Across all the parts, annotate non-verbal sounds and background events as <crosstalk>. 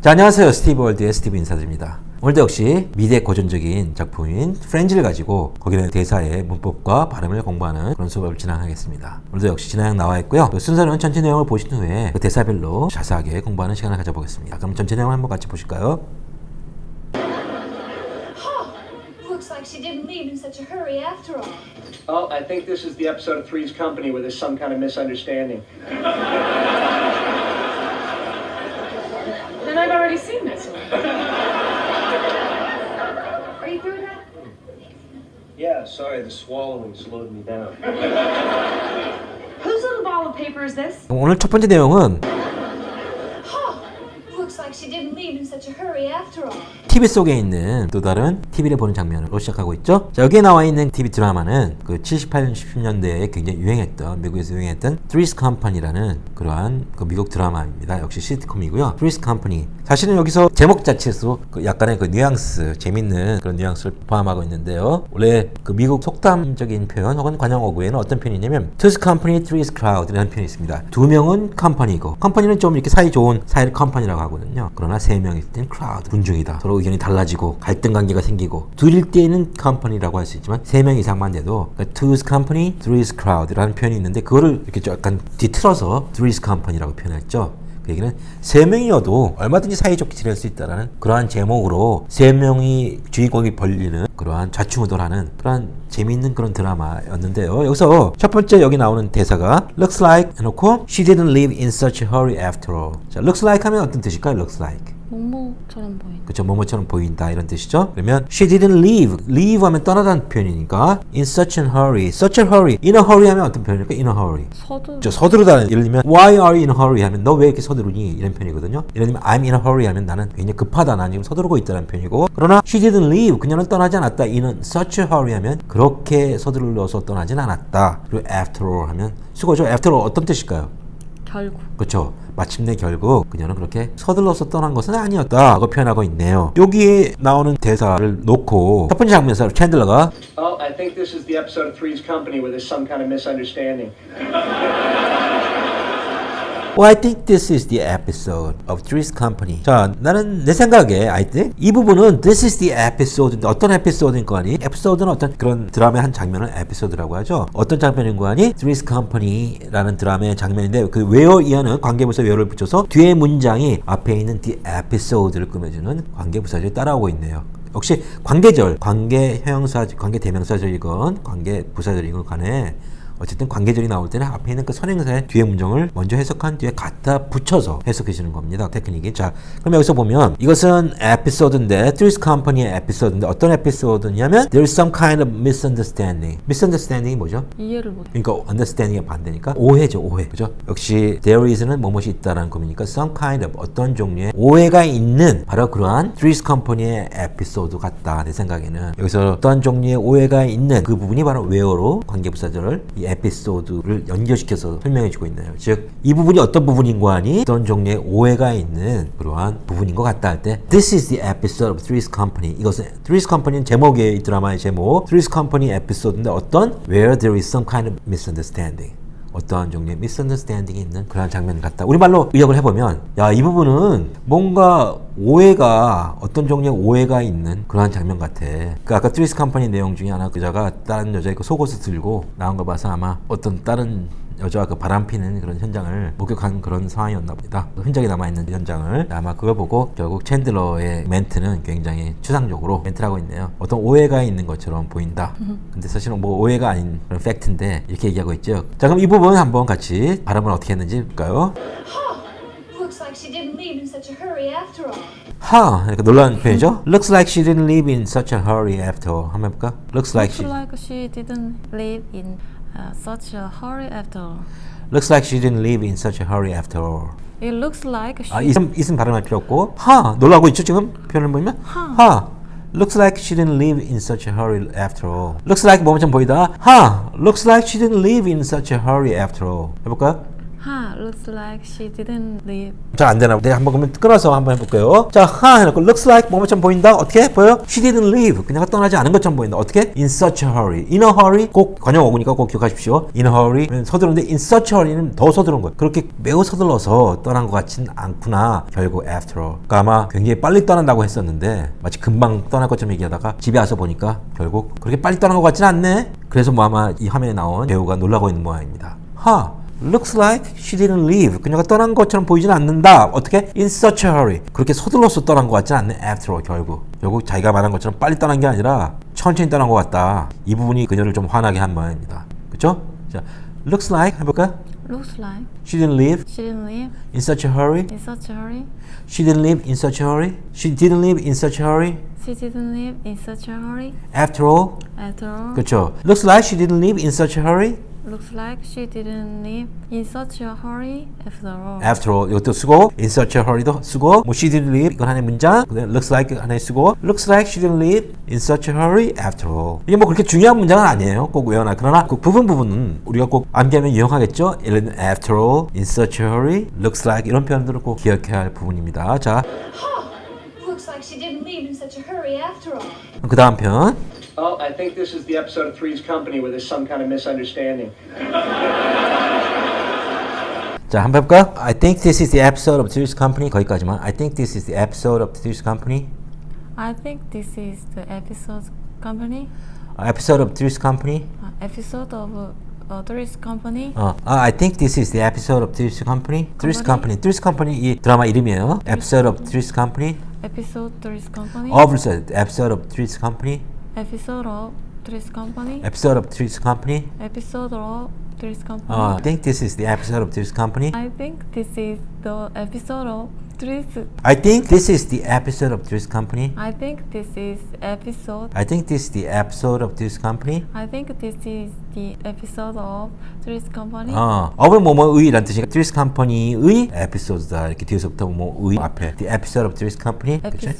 자, 안녕하세요. 스티브 월드의 스티브 인사드립니다. 오늘도 역시 미대 고전적인 작품인 프렌즈를 가지고 거기는 대사의 문법과 발음을 공부하는 그런 수업을 진행하겠습니다. 오늘도 역시 진행 나와 있고요. 그 순서는 전체 내용을 보신 후에 그 대사별로 자세하게 공부하는 시간을 가져보겠습니다. 그럼 전체 내용 한번 같이 보실까요? Looks like she didn't leave in such a hurry after all. Oh, I think this is the episode of Three's Company where there's some kind of misunderstanding. <laughs> Then I've already seen this one. Are you through that? Yeah, sorry, the swallowing slowed me down. Whose little ball of paper is this? 오늘 첫 번째 내용은 Looks like she didn't leave in such a hurry after all. TV 속에 있는 또 다른 TV를 보는 장면으로 시작하고 있죠. 자, 여기에 나와 있는 TV 드라마는 그 78, 70년대에 굉장히 유행했던 미국에서 유행했던 Three's Company라는 그러한 그 미국 드라마입니다. 역시 시트콤이고요. Three's Company. 사실은 여기서 제목 자체에서 그 약간의 그 뉘앙스, 재밌는 그런 뉘앙스를 포함하고 있는데요. 원래 그 미국 속담적인 표현 혹은 관용 어구에는 어떤 표현이냐면 Two's Company, Three's Crowd이라는 표현이 있습니다. 두 명은 컴퍼니고 컴퍼니는 좀 이렇게 사이 좋은 사이를 컴퍼니라고 하거든요. 그러나 세 명일 땐 crowd, 군중이다. 서로 의견이 달라지고 갈등 관계가 생기고 둘일 때는 컴퍼니라고 할 수 있지만 세 명 이상만 돼도 그러니까 two's company, three's crowd라는 표현이 있는데 그거를 이렇게 좀 약간 뒤틀어서 three's company라고 표현했죠. 그 얘기는 세 명이어도 얼마든지 사이좋게 지낼 수 있다라는 그러한 제목으로 세 명이 주인공이 벌리는 그러한 좌충우돌하는 그러한 재미있는 그런 드라마였는데요. 여기서 첫 번째 여기 나오는 대사가 looks like 해놓고 she didn't leave in such a hurry after all. 자, looks like 하면 어떤 뜻일까요? looks like. 모모처럼 보이는 그쵸 뭐뭐처럼 보인다 이런 뜻이죠? 그러면 she didn't leave. leave 하면 떠나다는 표현이니까 in such a hurry. such a hurry. in a hurry 하면 어떤 표현일까? in a hurry. 서두 저 서두르다는 예를 들면 why are you in a hurry? 하면 너 왜 이렇게 서두르니? 이런 표현이거든요. 예를 들면 I'm in a hurry 하면 나는 굉장히 급하다. 난 지금 서두르고 있다는 표현이고. 그러나 she didn't leave. 그녀는 떠나지 않았다. in a such a hurry 하면 그렇게 서두르러서 떠나진 않았다. 그리고 after all 하면 수고죠. after all 어떤 뜻일까요? 결국. 그렇죠. 마침내 결국 그녀는 그렇게 서둘러서 떠난 것은 아니었다고 표현하고 있네요. 여기에 나오는 대사를 놓고 첫 번째 장면에서 챈들러가 Oh, I think this is the episode of Three's Company where there's some kind of misunderstanding. Well, I think this is the episode of Three's Company. 자, 나는 내 생각에 I think 이 부분은 this is the episode인데 어떤 에피소드인 거 아니? 에피소드는 어떤 그런 드라마의 한 장면을 에피소드라고 하죠. 어떤 장면인 거 아니? Three's Company라는 드라마의 장면인데 그 where 이하는 관계부사 where를 붙여서 뒤에 문장이 앞에 있는 the episode를 꾸며주는 관계부사절이 따라오고 있네요. 역시 관계절, 관계 형용사, 관계 대명사절이건 관계 부사절이건 간에 어쨌든 관계절이 나올 때는 앞에 있는 그 선행사의 뒤에 문장을 먼저 해석한 뒤에 갖다 붙여서 해석해 주는 겁니다. 테크닉이. 자, 그럼 여기서 보면 이것은 에피소드인데 Three's Company의 에피소드인데 어떤 에피소드냐면 There's some kind of misunderstanding. misunderstanding이 뭐죠? 이해를 못 그러니까 understanding의 반대니까 오해죠, 오해. 그죠? 역시 there is는 뭐뭇이 있다라는 겁니까? some kind of 어떤 종류의 오해가 있는 바로 그러한 Three's Company의 에피소드 같다. 내 생각에는 여기서 어떤 종류의 오해가 있는 그 부분이 바로 where로 관계부사절을 이 에피소드를 연결시켜서 설명해 주고 있네요. 즉 이 부분이 어떤 부분인 거 아니? 어떤 종류의 오해가 있는 그러한 부분인 것 같다 할 때 This is the episode of Three's Company. 이것은 Three's Company는 제목이에요. 이 드라마의 제목. Three's Company 에피소드인데 어떤 Where there is some kind of misunderstanding. 어떠한 종류의 misunderstanding이 있는 그러한 장면 같다. 우리말로 의역을 해보면 야 이 부분은 뭔가 오해가 어떤 종류의 오해가 있는 그러한 장면 같아. 그 아까 트리스 컴퍼니 내용 중에 하나 그자가 다른 여자의 그 속옷을 들고 나온 거 봐서 아마 어떤 다른 여자와 그 바람 피는 그런 현장을 목격한 그런 상황이었나 봅니다. 그 흔적이 남아있는 현장을 아마 그걸 보고 결국 챈들러의 멘트는 굉장히 추상적으로 멘트를 하고 있네요. 어떤 오해가 있는 것처럼 보인다. <laughs> 근데 사실은 뭐 오해가 아닌 그런 팩트인데 이렇게 얘기하고 있죠. 자 그럼 이 부분 한번 같이 발음을 어떻게 했는지 볼까요? Leave. 하 이렇게 놀라운 표현이죠. <laughs> Looks like she didn't leave in such a hurry after all. 한번 해볼까? Looks like Looks she like she didn't live in uh, such a hurry after all. looks like she didn't leave in such a hurry after all. It looks like she 아, 이슴, 이슴 발음할 필요 없고 하 놀라고 있죠 지금 표현을 보면 하 looks like she didn't live in such a hurry after all looks like 뭐처럼 보이다 하 looks like she didn't live in such a hurry after all 해볼까요? Ha, looks like she didn't leave. 잘 안 되나? 내가 한번 그러면 끊어서 한번 해볼게요. 자, 하 해놓고 looks like 뭐뭐처럼 보인다. 어떻게 보여? She didn't leave. 그녀가 떠나지 않은 것처럼 보인다. 어떻게? In such a hurry. In a hurry 꼭 관용 어구니까 꼭 기억하십시오. In a hurry 서두른데 in such a hurry는 더 서두른 거예요. 그렇게 매우 서둘러서 떠난 것 같진 않구나. 결국 after all. 그러니까 아마 굉장히 빨리 떠난다고 했었는데 마치 금방 떠날 것처럼 얘기하다가 집에 와서 보니까 결국 그렇게 빨리 떠난 것 같진 않네. 그래서 뭐 아마 이 화면에 나온 배우가 놀라고 있는 모양입니다. 하. Looks like she didn't leave. 그녀가 떠난 것처럼 보이지는 않는다. 어떻게? In such a hurry. 그렇게 서둘러서 떠난 것 같지 않네. After all, 결국. 결국 자기가 말한 것처럼 빨리 떠난 게 아니라 천천히 떠난 것 같다. 이 부분이 그녀를 좀 화나게 한 모양입니다. 그쵸? 자, looks like 해볼까? Looks like She didn't leave she didn't leave in such a hurry. in such a hurry. She didn't leave in such a hurry. She didn't leave in such a hurry. She didn't leave in such a hurry. After all. After all, 그쵸? Looks like she didn't leave in such a hurry. Looks like she didn't leave in such a hurry. After all, After all 이것도 쓰고 in such a hurry도 쓰고 뭐 she didn't leave 이건 하나의 문장 그다음에 looks like 하나의 쓰고 looks like she didn't leave in such a hurry after all 이게 뭐 그렇게 중요한 문장은 아니에요 꼭 외워놔 그러나 그 부분 부분은 우리가 꼭 암기하면 유용하겠죠 들면 after all in such a hurry looks like 이런 표현들을 꼭 기억해야 할 부분입니다 자그 Looks like she didn't leave in such a hurry after all. 다음 편 Oh, I think this is the episode of Three's Company where there's some kind of misunderstanding. 자, 한번 해볼까? I think this is the episode of Three's Company 거기까지만 I think this is the episode of Three's Company I think this is the episode company. episode of Three's Company Uh, episode of uh, Three's company. 어, 아, I think this is the episode of Three's Company. Three's Company. Company? Three's Company 이 드라마 이름이에요. Episode of Three's Company. Episode Three's company. of을 써요. Episode of Three's Company. Episode of Three's company. Episode of Three's Company. Episode of Three's company. 어, I think this is the episode of Three's Company. I think this is the episode of Three's. I think this is the episode of Three's Company. I think this is episode. I think this is the episode of Three's Company. I think this is the episode of Three's company. 어, of은 뭐뭐의란 뜻이니까 Three's Company의 episode다. 이렇게 뒤에서부터 뭐의 앞에 the episode of Three's Company. 그치?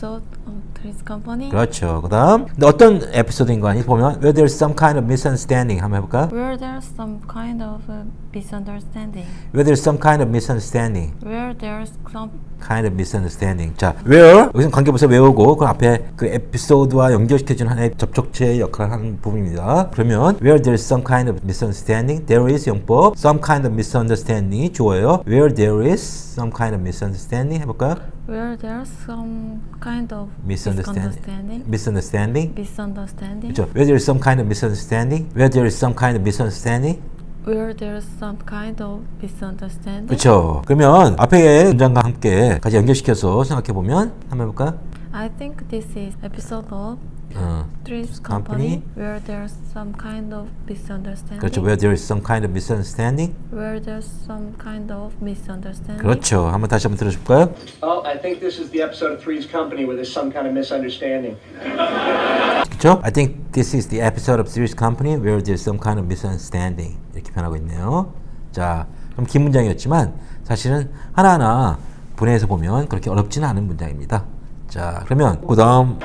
Three's company. 그렇죠. 그다음 근데 어떤 에피소드인 거 아니? 보면 where there's some kind of misunderstanding 한번 해볼까? Where there's some kind of uh, misunderstanding. Where there's some kind of misunderstanding. Where there's some kind of misunderstanding. 자, where 여기서 관계부사 외우고 그 앞에 그 에피소드와 연결시켜주는 하나의 접촉체 역할을 하는 부분입니다. 그러면 where there is some kind of misunderstanding, there is 용법, some kind of misunderstanding이 주어요. Where there is some kind of misunderstanding 해볼까요? where there's some kind of Misunderstanding. misunderstanding. Misunderstanding. 그렇죠. Where there is some kind of misunderstanding, where there is some kind of misunderstanding. Where there's some kind of misunderstanding. 그렇죠. 그러면 앞에 문장과 함께 같이 연결시켜서 생각해 보면 한번 해볼까? I think this is episode of 어, Three's Company. company, where there's some kind of misunderstanding. 그렇죠. Where there is some kind of misunderstanding. Where there's some kind of misunderstanding. 그렇죠. 한번 다시 한번 들어줄까요? Oh, I think this is the episode of Three's Company where there's some kind of misunderstanding. 그렇죠? I think this is the episode of Three's Company where there's some kind of misunderstanding 이렇게 표현하고 있네요. 자, 좀긴 문장이었지만 사실은 하나하나 분해해서 보면 그렇게 어렵지는 않은 문장입니다. 자, 그러면 그다음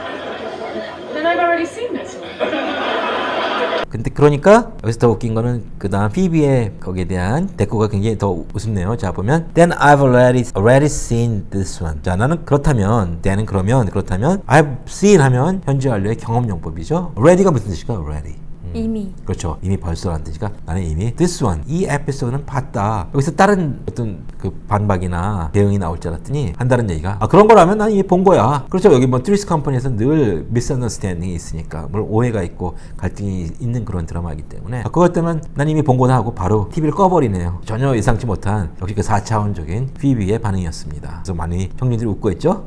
Then I've already seen this one. 근데 그러니까 여기서 더 웃긴 거는 그 다음 피비의 거기에 대한 대꾸가 굉장히 더 우습네요. 자 보면 Then I've already already seen this one. 자 나는 그렇다면 then은 그러면 그렇다면 I've seen 하면 현재 완료의 경험 용법이죠. Already가 무슨 뜻일까? Already. 이미 그렇죠. 이미 벌써라는 뜻이니까 나는 이미 this one 이 에피소드는 봤다. 여기서 다른 어떤 그 반박이나 대응이 나올 줄 알았더니 한다는 얘기가 아 그런 거라면 난 이미 본 거야. 그렇죠. 여기 뭐 트리스 컴퍼니에서 늘 misunderstanding이 있으니까 뭘 오해가 있고 갈등이 있는 그런 드라마이기 때문에 아, 그것 때문에 난 이미 본 거다 하고 바로 TV를 꺼버리네요. 전혀 예상치 못한 역시 그 4차원적인 피비의 반응이었습니다. 그래서 많이 형님들이 웃고 있죠.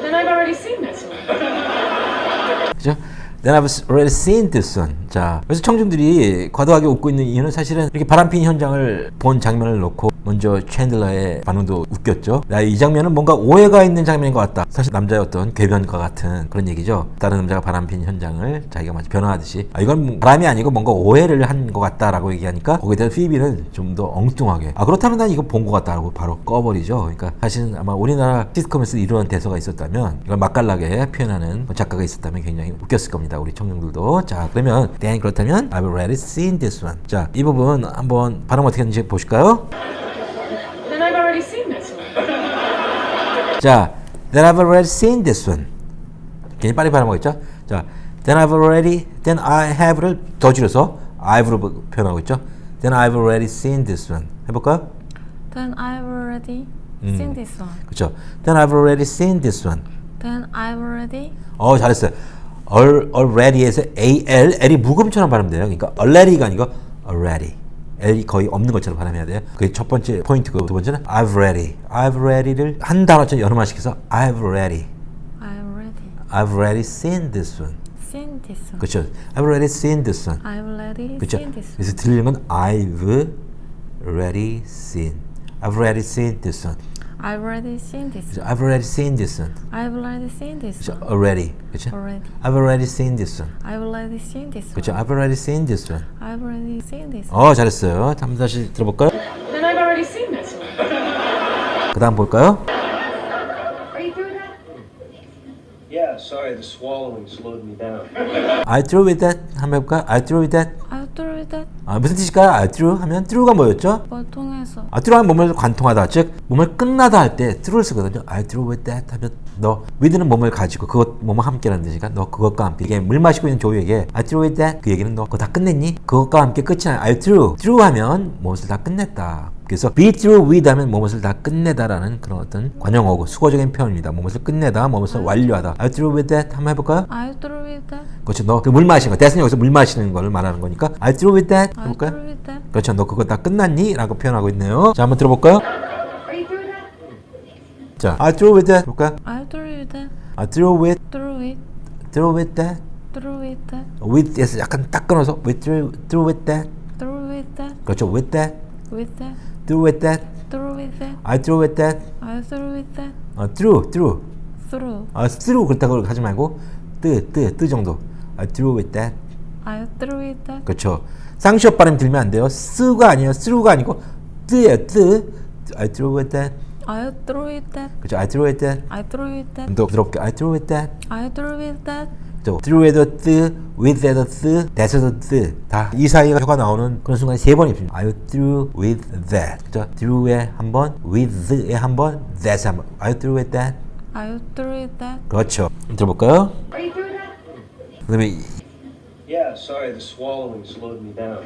Then I've already seen this one. 그죠? Then I was really seeing this one. 자, 그래서 청중들이 과도하게 웃고 있는 이유는 사실은 이렇게 바람핀 현장을 본 장면을 놓고 먼저 챈들러의 반응도 웃겼죠. 야, 이 장면은 뭔가 오해가 있는 장면인 것 같다. 사실 남자의 어떤 궤변과 같은 그런 얘기죠. 다른 남자가 바람핀 현장을 자기가 마치 변화하듯이 아, 이건 바람이 아니고 뭔가 오해를 한 것 같다라고 얘기하니까 거기에 대한 피비는 좀 더 엉뚱하게 아 그렇다면 난 이거 본 것 같다라고 바로 꺼버리죠. 그러니까 사실은 아마 우리나라 시트콤에서 이러한 대사가 있었다면 이걸 맛깔나게 표현하는 작가가 있었다면 굉장히 웃겼을 겁니다. 우리 청중들도. 자 그러면 then 그렇다면 I've already seen this one. 자, 이 부분 한번 발음 어떻게 하는지 보실까요? Then I've already seen this one. 자, then I've already seen this one. 괜히 빨리 발음하겠죠? 자, then I've already, then I have를 더 줄여서 I've로 표현하고 있죠? Then I've already seen this one. 해볼까요? Then I've already seen this one. 그렇죠? Then I've already seen this one. Then I've already 어, 잘했어요. Al, already에서 A, L, L이 묵음처럼 발음돼요. 그러니까 already가 아니고 already. L이 거의 없는 것처럼 발음해야 돼요. 그게 첫 번째 포인트고 두 번째는 I've ready. I've ready를 한 단어처럼 연음화 시켜서 I've ready. I've already I've already seen this one. seen this one. 그렇죠. I've already seen this one. I've already 그렇죠. seen this one. 그래서 들리는 건 I've already seen. I've already seen this one. I've already seen this 그렇죠. one. I've already seen this one. I've already seen this 그렇죠. one. Already. 그렇죠. Already. I've already seen this one. I've already seen this 그렇죠. one. I've already seen this one. I've already seen this one. 어, 잘했어요. 한번 다시 들어볼까요? Then I've already seen this <laughs> one. 그 다음 볼까요? Are you through with that? Yeah, sorry, the swallowing slowed me down. I through with that 한번 해볼까요? I through with that I've through that 아, 무슨 뜻일까요? I through 하면 through가 뭐였죠? 뭘 통해서 아, through 하면 몸을 관통하다 즉 몸을 끝나다 할때 through를 쓰거든요 I through with that 하면 너 with는 몸을 가지고 그것 몸과 함께라는 뜻이니까 너 그것과 함께 이게 물 마시고 있는 조이에게 I through with that 그 얘기는 너 그거 다 끝냈니? 그것과 함께 끝이 아니야 I through through 하면 무엇을 다 끝냈다 그래서 be through with 하면 무엇을 다 끝내다라는 그런 어떤 관용어고 수거적인 표현입니다 무엇을 끝내다 무엇을 완료하다 I through with that 한번 해볼까요? I've through with that 그렇죠. 너 그 물 마시는 거. 대신 여기서 물 마시는 거를 말하는 거니까. I through with that. 해볼까요? through with that 그렇죠. 너 그거 다 끝났니? 라고 표현하고 있네요. 자, 한번 들어볼까요? Are you through with that? 자, I through with that. 볼까요? I've through with that I through with, through it through with that. through with that with에서 약간 딱 끊어서 with through, through with that. through with that 그렇죠. with that. with that through with that. through with that I through with that. I've through with that 어, through, through. through 아, through 그렇다고 하지 말고 뜨, 뜨, 뜨 정도. I through with that. I've through with that 그렇죠. 쌍시업 발음 들면 안 돼요. 쓰가 아니에요. through가 아니고 뜨예요. 뜨. I through with that. I've through with that 그렇죠. I through with that. I through with that 더 부드럽게 I through with that. I through with that 또 through에도 뜨, with에도 뜨, that에도 뜨. 다이 사이가 혀가 나오는 그런 순간이 세번 있습니다. Are you through with that? 그죠? through에 한 번, with에 한 번, that에 한 번. Are you through with that? I've through with that 그렇죠. 들어볼까요? Are you through with that? 그 다음에 Yeah, sorry, the swallowing slowed me down.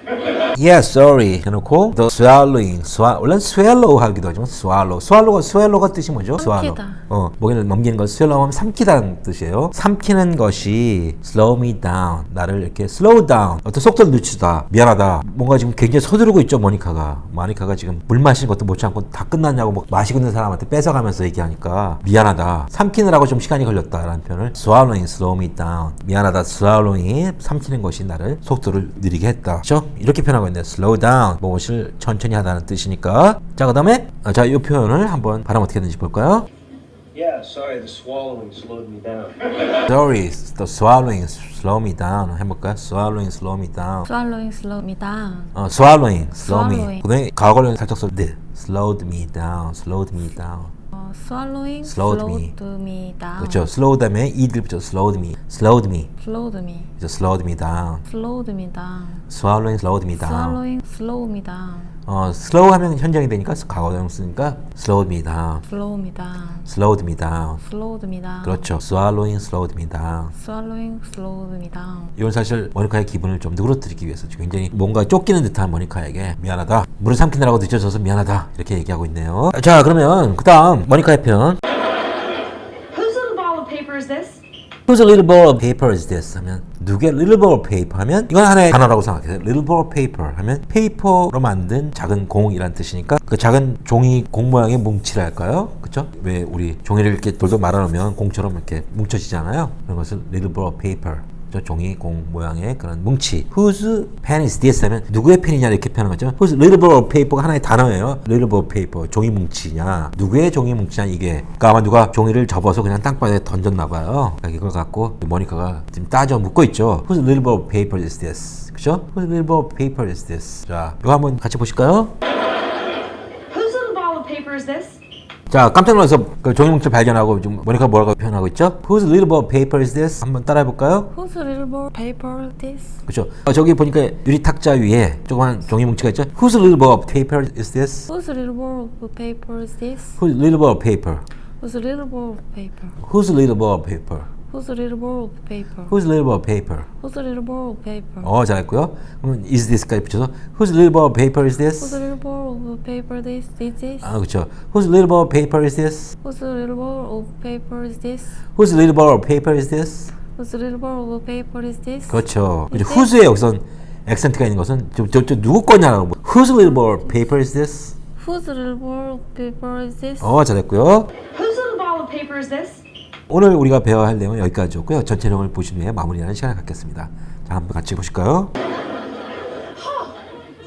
Yeah, sorry 해놓고 the swallowing, swa, 원래 swallow 하기도 하지만 swallow, swallow가 swallow가 뜻이 뭐죠? swallow. 삼키다. 어, 목에를 넘기는 걸 swallow 하면 삼키다는 뜻이에요. 삼키는 것이 slow me down, 나를 이렇게 slow down, 어떤 속도를 늦추다, 미안하다. 뭔가 지금 굉장히 서두르고 있죠, 모니카가. 모니카가 지금 물 마시는 것도 못 참고 다 끝났냐고 막 마시고 있는 사람한테 뺏어가면서 얘기하니까 미안하다. 삼키느라고 좀 시간이 걸렸다라는 표현을 swallowing, slow me down. 미안하다, swallowing, 삼키 는 것이 나를 속도를 느리게 했다. 그렇죠? 이렇게 표현하고 있네요. slow down, 무엇을 천천히 하다는 뜻이니까. 자, 그 다음에 자, 이 표현을 한번 발음 어떻게 되는지 볼까요? Yeah, sorry, the swallowing slowed me down. Sorry, the swallowing slow me down 해볼까요? Swallowing slow me down. swallowing slow me down 어, swallowing slow me. Swallowing. 그다음에 과거를 살짝 써. 네, slowed me down, slowed me down. 어, swallowing Slowed me. me down 그렇죠. slow 다음에 이들 붙여 slowed me, slowed me, slowed me 그죠? slowed me down. slowed me down swallowing slowed me down. swallowing slow me down 어, slow 하면 현장이 되니까 과거형 쓰니까 slowed me down, slow me down slowed me down. slowed me down 그렇죠. swallowing slowed me down. swallowing slowed me down 이건 사실 모니카의 기분을 좀 누그러뜨리기 위해서 굉장히 뭔가 쫓기는 듯한 모니카에게 미안하다 물을 삼키느라고 늦어져서 미안하다 이렇게 얘기하고 있네요 자 그러면 그 다음 모니카 의 표현 Whose little ball of paper is this? Whose little ball of paper is this? 하면 누구의 little ball of paper 하면 이건 하나의 단어라고 생각해요 little ball of paper 하면 페이퍼로 만든 작은 공이란 뜻이니까 그 작은 종이 공 모양의 뭉치랄까요? 그쵸? 왜 우리 종이를 이렇게 돌돌 말아놓으면 공처럼 이렇게 뭉쳐지잖아요 그런 것을 little ball of paper 저 종이 공 모양의 그런 뭉치. Whose pen is this? 하면 누구의 펜이냐 이렇게 표현하는 거죠. Whose little ball of paper가 하나의 단어예요. little ball of paper. 종이 뭉치냐. 누구의 종이 뭉치냐 이게. 그러니까 아마 누가 종이를 접어서 그냥 땅바닥에 던졌나 봐요. 그러니까 이걸 갖고 모니카가 지금 따져 묻고 있죠. Whose little ball of paper is this? 그죠? Whose little ball of paper is this? 자, 이거 한번 같이 보실까요? Whose little ball of paper is this? 자, 깜짝 놀라서 그 종이뭉치를 발견하고 지금 모니카 뭐라고 표현하고 있죠? Whose little ball paper is this? 한번 따라해 볼까요? Whose little ball paper this? 그렇죠. 어, 저기 보니까 유리 탁자 위에 조그만 종이뭉치가 있죠? Whose little ball paper is this? Whose little ball paper is this? Whose little ball paper? Whose little ball paper? Whose little ball paper? Whose little ball paper? Whose little ball paper? Whose little ball paper? 어, 잘했고요. 그러면 is this까지 붙여서 Whose little ball paper is Whose this? little ball paper this? This is? 아, 그렇죠. Whose little ball paper is this? Whose little ball paper is this? Whose little ball paper is this? Whose little ball paper is this? 그렇죠. 그렇죠. 이제- whose에 여기선 액센트가 있는 것은 저, 저, 저 누구 거냐라고. Whose little ball paper is this? Whose little ball paper is this? 어, 잘했고요. Whose little ball of paper is this? 오늘 우리가 배워야 할 내용은 여기까지였고요. 전체 내용을 보신 후에 마무리하는 시간을 갖겠습니다. 자, 한번 같이 보실까요?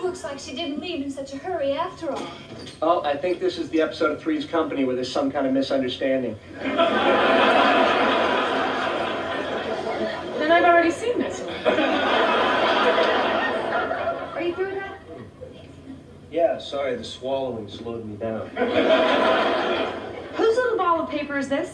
Looks like she didn't leave in such a hurry after all. Oh, I think this is the episode of Three's Company where there's some kind of misunderstanding. Then I've already seen this one. Are you through with that? Yeah, sorry, the swallowing slowed me down. Whose little ball of paper is this?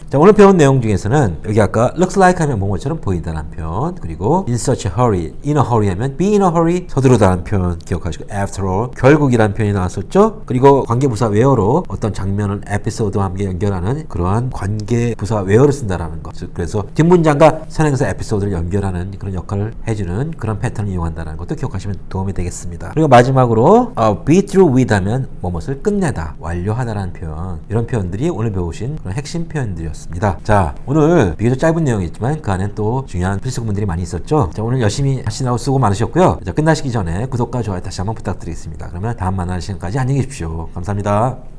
자, 오늘 배운 내용 중에서는 여기 아까 looks like 하면 뭐뭐처럼 보인다는 표현 그리고 in such a hurry, in a hurry 하면 be in a hurry 서두르다는 표현 기억하시고 after all 결국이라는 표현이 나왔었죠? 그리고 관계부사 where로 어떤 장면을 에피소드와 함께 연결하는 그러한 관계부사 where를 쓴다라는 것. 즉, 그래서 뒷문장과 선행사 에피소드를 연결하는 그런 역할을 해주는 그런 패턴을 이용한다는 것도 기억하시면 도움이 되겠습니다. 그리고 마지막으로 어, be through with 하면 뭐뭇을 끝내다 완료하다라는 표현. 이런 표현들이 오늘 배우신 그런 핵심 표현들이었습니다. 자, 오늘 비교적 짧은 내용이지만 그 안에 또 중요한 필수 구문들이 많이 있었죠. 자, 오늘 열심히 하시느라고 수고 많으셨고요. 자, 끝나시기 전에 구독과 좋아요 다시 한번 부탁드리겠습니다. 그러면 다음 만날 시간까지 안녕히 계십시오. 감사합니다.